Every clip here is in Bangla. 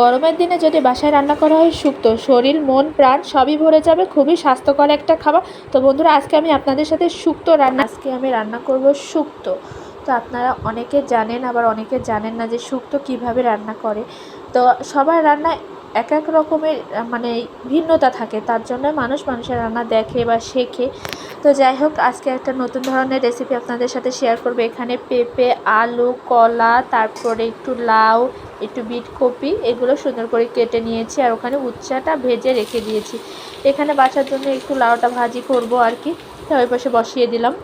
গরমের দিনে যদি বাসায় রান্না করা হয় শুক্তো শরীর, মন, প্রাণ সবই ভরে যাবে, খুবই স্বাস্থ্যকর একটা খাবার। তো বন্ধুরা, আজকে আমি আপনাদের সাথে শুক্তো রান্না আজকে আমি রান্না করব শুক্তো তো আপনারা অনেকে জানেন, আবার অনেকে জানেন না যে শুক্তো কীভাবে রান্না করে। তো সবার রান্না এক এক রকমের মানে ভিন্নতা থাকে। তার জন্য মানুষ মানুষের রান্না দেখে বা শেখে। তো যাই হোক, আজকে একটা নতুন ধরনের রেসিপি আপনাদের সাথে শেয়ার করব। এখানে পেঁপে, আলু, কলা, তারপরে একটু লাউ, একটু বিট কপি এগুলো সুন্দর করে কেটে নিয়েছি আর ওখানে উচ্চাটা ভেজে রেখে দিয়েছি। এখানে বাসার জন্য একটু লাউটা ভাজি করব আর কি। তো ওই পাশে বসিয়ে দিলাম।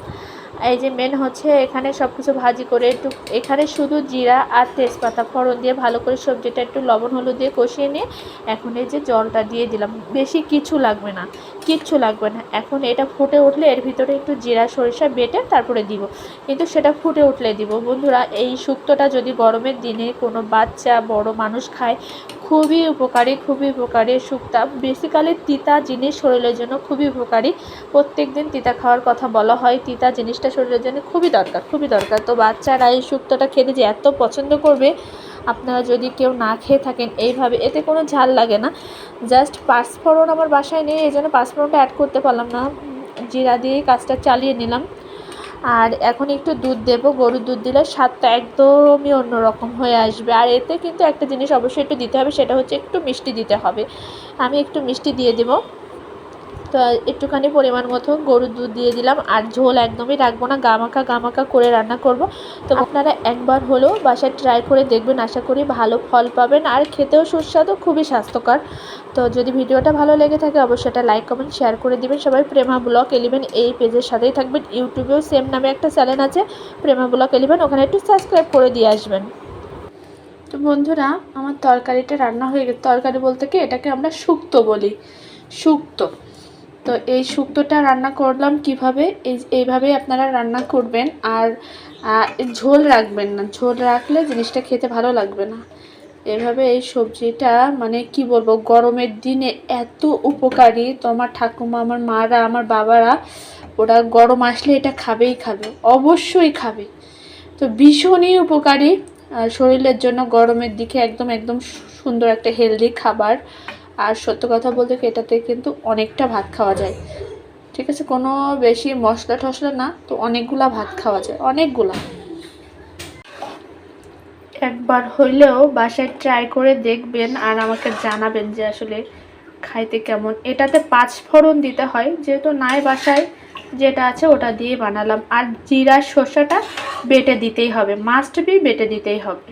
এই যে মেন হচ্ছে এখানে সব কিছু ভাজি করে একটু, এখানে শুধু জিরা আর তেজপাতা ফোড়ন দিয়ে ভালো করে সবজিটা একটু লবণ, হলুদ দিয়ে কষিয়ে নিয়ে এখন এই যে জলটা দিয়ে দিলাম। বেশি কিছু লাগবে না, কিচ্ছু লাগবে না। এখন এটা ফুটে উঠলে এর ভিতরে একটু জিরা, সরিষা বেটে তারপরে দিব। কিন্তু সেটা ফুটে উঠলে দিব। বন্ধুরা, এই শুক্তোটা যদি গরমের দিনে কোনো বাচ্চা, বড় মানুষ খায় খুবই উপকারী খুবই উপকারী শুক্তা বেসিক্যালি তিতা জিনিস শরীরের জন্য খুবই উপকারী। প্রত্যেক দিন তিতা খাওয়ার কথা বলা হয়। তিতা জিনিসটা শরীরের জন্য খুবই দরকার খুবই দরকার। তো বাচ্চারা এই শুক্তোটা খেতে যে এত পছন্দ করবে, আপনারা যদি কেউ না খেয়ে থাকেন এইভাবে, এতে কোনো ঝাল লাগে না। জাস্ট পাঁচফোড়ন আমার বাসায় নেই, এই জন্য পাঁচফোড়নটা অ্যাড করতে পারলাম না। জিরা দিয়েই কাজটা চালিয়ে নিলাম। আর এখন একটু দুধ দেব, গরুর দুধ দিলে স্বাদটা একদমই অন্যরকম হয়ে আসবে। আর এতে কিন্তু একটা জিনিস অবশ্যই একটু দিতে হবে, সেটা হচ্ছে একটু মিষ্টি দিতে হবে। আমি একটু মিষ্টি দিয়ে দেবো। তো একটুখানি পরিমাণ মতো গরুর দুধ দিয়ে দিলাম। আর ঝোল একদমই রাখব না গামাকা গামাকা করে রান্না করব। তো আপনারা একবার হলেও বাসায় ট্রাই করে দেখবেন আশা করি ভালো ফল পাবেন। আর খেতেও সুস্বাদু খুবই স্বাস্থ্যকর। তো যদি ভিডিওটা ভালো লেগে থাকে অবশ্যই এটা লাইক কমেন্ট শেয়ার করে দিবেন। সবাই প্রেমা ব্লগ এলিভেন এই পেজের সাথেই থাকবেন। ইউটিউবেও সেম নামে একটা চ্যানেল আছে প্রেমা ব্লগ এলিভেন। ওখানে একটু সাবস্ক্রাইব করে দিয়ে আসবেন। তো বন্ধুরা আমার তরকারিটা রান্না হয়ে গেছে। তরকারি বলতে কি? এটাকে আমরা শুক্তো বলি। শুক্তো। তো এই শুক্তোটা রান্না করলাম কীভাবে? এই, এইভাবেই আপনারা রান্না করবেন। আর ঝোল রাখবেন না। ঝোল রাখলে জিনিসটা খেতে ভালো লাগবে না। এভাবে এই সবজিটা মানে কি বলব, গরমের দিনে এত উপকারী। তো আমার ঠাকুমা, আমার মারা, আমার বাবারা, ওরা গরম আসলে এটা খাবেই খাবে। অবশ্যই খাবে। তো ভীষণই উপকারী। শরীরের জন্য গরমের দিকে একদম একদম সুন্দর একটা হেলদি খাবার। আর সত্য কথা বলতে এটাতে কিন্তু অনেকটা ভাত খাওয়া যায়। ঠিক আছে? কোনো বেশি মশলা টশলা না, তো অনেকগুলা ভাত খাওয়া যায়। অনেকগুলা। একবার হইলেও বাসায় ট্রাই করে দেখবেন আর আমাকে জানাবেন যে আসলে খাইতে কেমন। এটাতে পাঁচ ফোড়ন দিতে হয়, যেহেতু নাই বাসায় যেটা আছে ওটা দিয়ে বানালাম। আর জিরা শসাটা বেটে দিতেই হবে। মাস্ট বি বেটে দিতেই হবে।